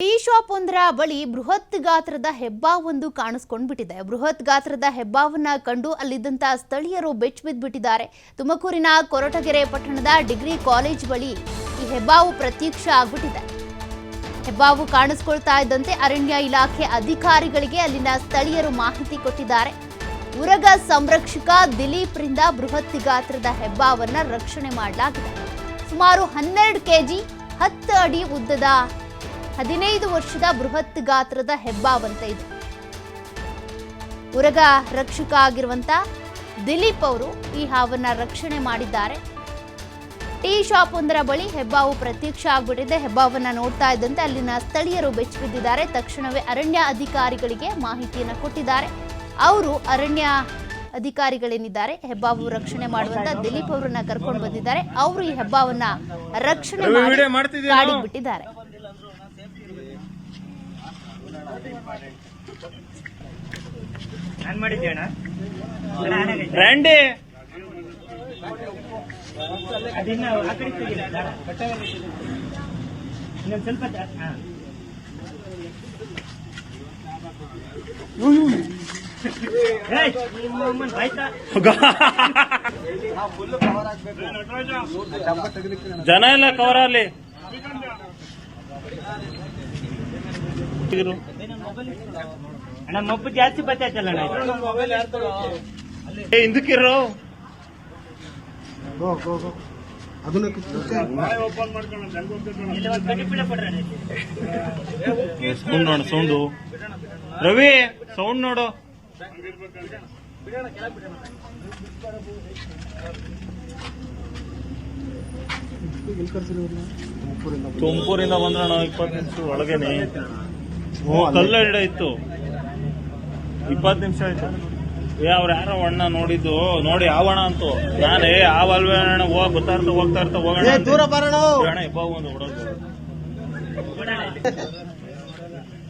Tea shop ಒಂದರ ಬಳಿ ಬೃಹತ್ ಗಾತ್ರದ ಹೆಬ್ಬಾವೊಂದು ಕಾಣಿಸ್ಕೊಂಡ್ಬಿಟ್ಟಿದೆ. ಬೃಹತ್ ಗಾತ್ರದ ಹೆಬ್ಬಾವನ್ನ ಕಂಡು ಅಲ್ಲಿದ್ದಂತ ಸ್ಥಳೀಯರು ಬೆಚ್ಚಿಬಿದ್ಬಿಟ್ಟಿದ್ದಾರೆ. ತುಮಕೂರಿನ ಕೊರಟಗೆರೆ ಪಟ್ಟಣದ ಡಿಗ್ರಿ ಕಾಲೇಜ್ ಬಳಿ ಈ ಹೆಬ್ಬಾವು ಪ್ರತ್ಯಕ್ಷ ಆಗ್ಬಿಟ್ಟಿದೆ. ಹೆಬ್ಬಾವು ಕಾಣಿಸ್ಕೊಳ್ತಾ ಇದ್ದಂತೆ ಅರಣ್ಯ ಇಲಾಖೆ ಅಧಿಕಾರಿಗಳಿಗೆ ಅಲ್ಲಿನ ಸ್ಥಳೀಯರು ಮಾಹಿತಿ ಕೊಟ್ಟಿದ್ದಾರೆ. ಉರಗ ಸಂರಕ್ಷಕ ದಿಲೀಪ್ರಿಂದ ಬೃಹತ್ ಗಾತ್ರದ ಹೆಬ್ಬಾವನ್ನ ರಕ್ಷಣೆ ಮಾಡಲಾಗಿದೆ. ಸುಮಾರು ಹನ್ನೆರಡು ಕೆಜಿ ಹತ್ತು ಅಡಿ ಉದ್ದದ ಹದಿನೈದು ವರ್ಷದ ಬೃಹತ್ ಗಾತ್ರದ ಹೆಬ್ಬಾವಂತ ಇದು. ಉರಗ ರಕ್ಷಕ ಆಗಿರುವಂತ ದಿಲೀಪ್ ಅವರು ಈ ಹಾವನ್ನ ರಕ್ಷಣೆ ಮಾಡಿದ್ದಾರೆ. ಟೀ ಶಾಪ್ ಒಂದರ ಬಳಿ ಹೆಬ್ಬಾವು ಪ್ರತ್ಯಕ್ಷ ಆಗ್ಬಿಟ್ಟಿದೆ. ಹೆಬ್ಬಾವನ್ನ ನೋಡ್ತಾ ಇದ್ದಂತೆ ಅಲ್ಲಿನ ಸ್ಥಳೀಯರು ಬೆಚ್ಚಿಬಿದ್ದಿದ್ದಾರೆ. ತಕ್ಷಣವೇ ಅರಣ್ಯ ಅಧಿಕಾರಿಗಳಿಗೆ ಮಾಹಿತಿಯನ್ನು ಕೊಟ್ಟಿದ್ದಾರೆ. ಅವರು ಅರಣ್ಯ ಅಧಿಕಾರಿಗಳೇನಿದ್ದಾರೆ ಹೆಬ್ಬಾವು ರಕ್ಷಣೆ ಮಾಡುವಂತ ದಿಲೀಪ್ ಅವರನ್ನ ಕರ್ಕೊಂಡು ಬಂದಿದ್ದಾರೆ. ಅವರು ಈ ಹೆಬ್ಬಾವನ್ನ ರಕ್ಷಣೆ ಮಾಡಿ? ಕಾಡಿಗೆ ಬಿಟ್ಟಿದ್ದಾರೆ ನಾನ್ ಜನ ಎಲ್ಲ ಕವರ್ ಅಲ್ಲಿ ಅಣ್ಣ ಮಬ್ಬು ಜಾಸ್ತಿ ಇದು. ಏ ಹಿಂದಕ್ಕಿರೋ ಅದನ್ನ ಸೌಂಡು. ರವಿ ಸೌಂಡ್ ನೋಡು. ತುಮಕೂರಿಂದ ನಾವು ಇಪ್ಪತ್ತು ನಿಮಿಷ ಒಳಗೇನೆ. ಕಲ್ಲಡ ಕಲ್ಲ ಹಿಡ ಇತ್ತು. ಇಪ್ಪತ್ತು ನಿಮಿಷ ಆಯ್ತು. ಏ ಅವ್ರ ಯಾರೋ ಅಣ್ಣ ನೋಡಿದ್ದು. ನೋಡಿ ಯಾವಣ ಅಂತು. ನಾನೇ ಯಾವ ಅಲ್ವೇ ಅಣ್ಣ ಹೋಗ್ ಬರ್ತಾ ಇರ್ತಾ ಹೋಗ್ತಾ ಇರ್ತಾ ಹೋಗೋಣ ದೂರ ಬರೋಣ. ಅಣ್ಣ ಇಬ್ಬ ಒಂದು ಹೊಡೋದು.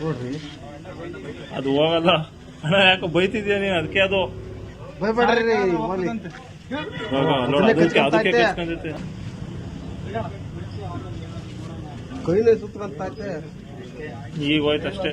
ನೋಡ್ರಿ. ಅದು ಹೋಗಲ್ಲ. ಅಣ್ಣ ಯಾಕೋ ಬೈತಿದ್ಯಾ ನೀನು? ಅದಕ್ಕೆ ಅದು ಭಯಪಡ್ರಿ ಕೈನೇ ಸುತ್ತಂತ ಈಗ ಹೋಯ್ತು ಅಷ್ಟೇ.